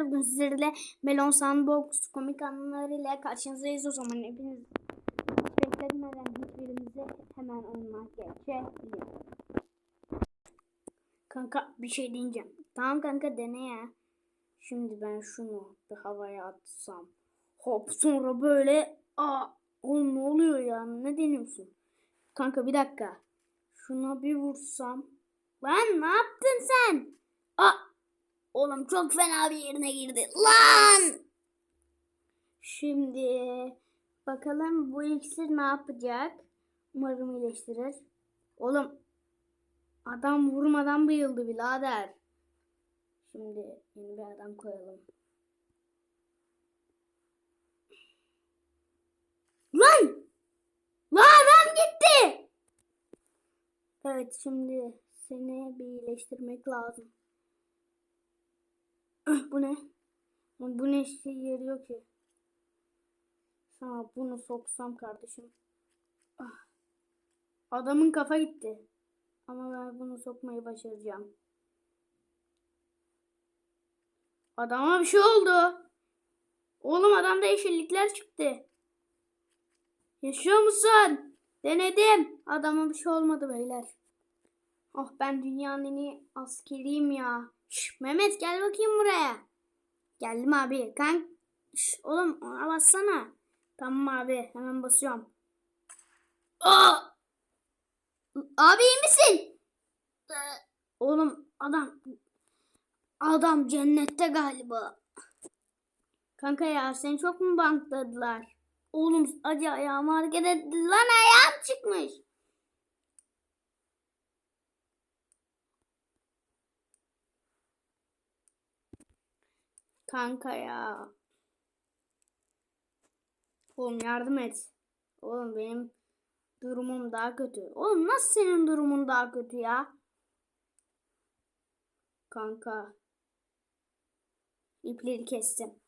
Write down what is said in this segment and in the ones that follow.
Bugün sizlerle Melon Sandbox komik anılarıyla karşınızdayız o zaman hepiniz bekletmeden hiçbirimize hemen oyuna geçelim. Kanka bir şey diyeceğim. Tamam kanka dene ya. Şimdi ben şunu bir havaya atsam. Hop sonra böyle aa oğlum ne oluyor ya ne deniyorsun? Kanka bir dakika. Şuna bir vursam. Lan ne yaptın sen? Aa Oğlum çok fena bir yerine girdi. Lan! Şimdi bakalım bu iksir ne yapacak? Umarım iyileştirir. Oğlum adam vurmadan bayıldı birader. Şimdi yeni bir adam koyalım. Lan! Lan adam gitti! Evet şimdi seni bir iyileştirmek lazım. Ah, bu ne? Bu ne işe yarıyor ki? Sana bunu soksam kardeşim. Ah. Adamın kafa gitti. Ama ben bunu sokmayı başaracağım. Adama bir şey oldu. Oğlum adamda yeşillikler çıktı. Yaşıyor musun? Denedim. Adama bir şey olmadı beyler. Oh ben dünyanın en iyi askeriyim ya. Şş, Mehmet gel bakayım buraya. Geldim abi. Kank. Şş, oğlum ona bassana. Tamam abi hemen basıyorum. Aa! Abi iyi misin? Ee, Oğlum adam adam cennette galiba. Kanka ya seni çok mu bankladılar? Oğlum acı ayağımı hareket etti. Lan ayağım çıkmış. Kanka ya. Oğlum yardım et. Oğlum benim durumum daha kötü. Oğlum nasıl senin durumun daha kötü ya? Kanka. İpleri kestim.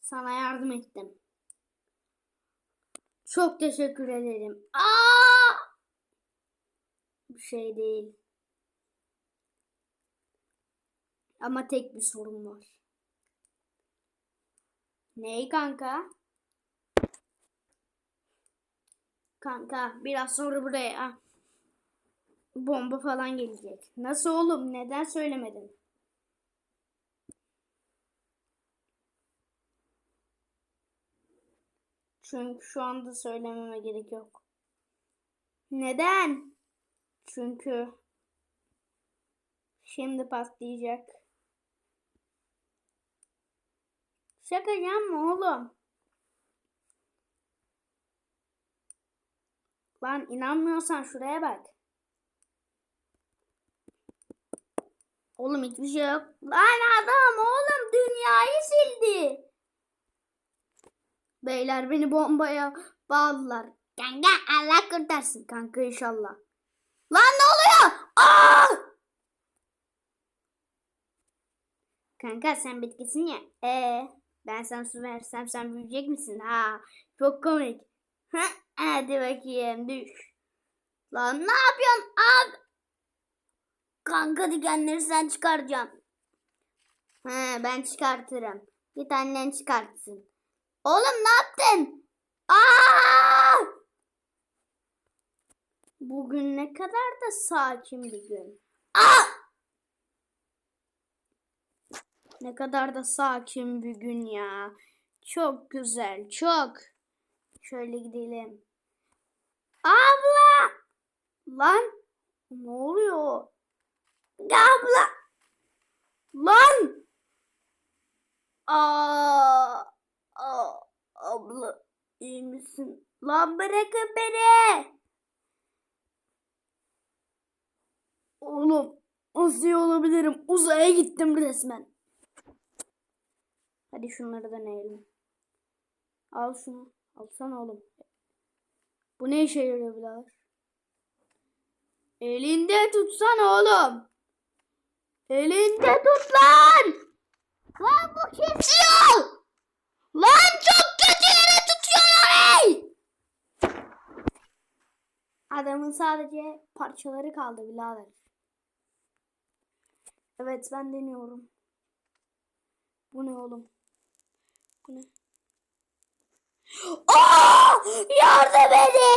Sana yardım ettim. Çok teşekkür ederim. Aa! Bir şey değil. Ama tek bir sorun var. Ney kanka? Kanka biraz sonra buraya bomba falan gelecek. Nasıl oğlum? Neden söylemedin? Çünkü şu anda söylememe gerek yok. Neden? Çünkü şimdi patlayacak. Şaka yapma oğlum. Lan inanmıyorsan şuraya bak. Oğlum hiçbir şey yok. Lan adam oğlum dünyayı sildi. Beyler beni bombaya bağladılar. Kanka Allah kurtarsın kanka inşallah. Lan ne oluyor? Aa! Kanka sen bitkisin ya. Ee, ben sana su versem sen büyüyecek misin? Ha, çok komik. Ha, hadi bakayım düş. Lan ne yapıyorsun? Abi. Kanka dikenleri sen çıkaracaksın. He ben çıkartırım. Git annen çıkartsın. Oğlum ne yaptın? Aa! Bugün ne kadar da sakin bir gün. Aa! Ne kadar da sakin bir gün ya. Çok güzel, çok. Şöyle gidelim. Abla! Lan! Ne oluyor? Abla! Lan! Aa! Aa! Abla iyi misin? Lan bırakın beni! Oğlum nasıl olabilirim? Uzaya gittim resmen. Hadi şunları deneyelim. Al şunu. Alsana oğlum. Bu ne işe yarıyor birader? Elinde tutsan oğlum. Elinde tut lan. Lan bu kesiyor. Lan çok kötü yere tutuyor orayı. Adamın sadece parçaları kaldı birader. Evet ben deniyorum. Bu ne oğlum? Bu ne? Aa! Yardım edin!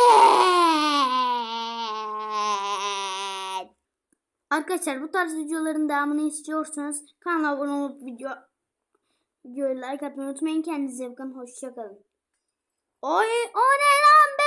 Arkadaşlar bu tarz videoların devamını istiyorsanız kanala abone olup video videoyu like atmayı unutmayın. Kendinize bakın. Hoşçakalın. Oy o ne lan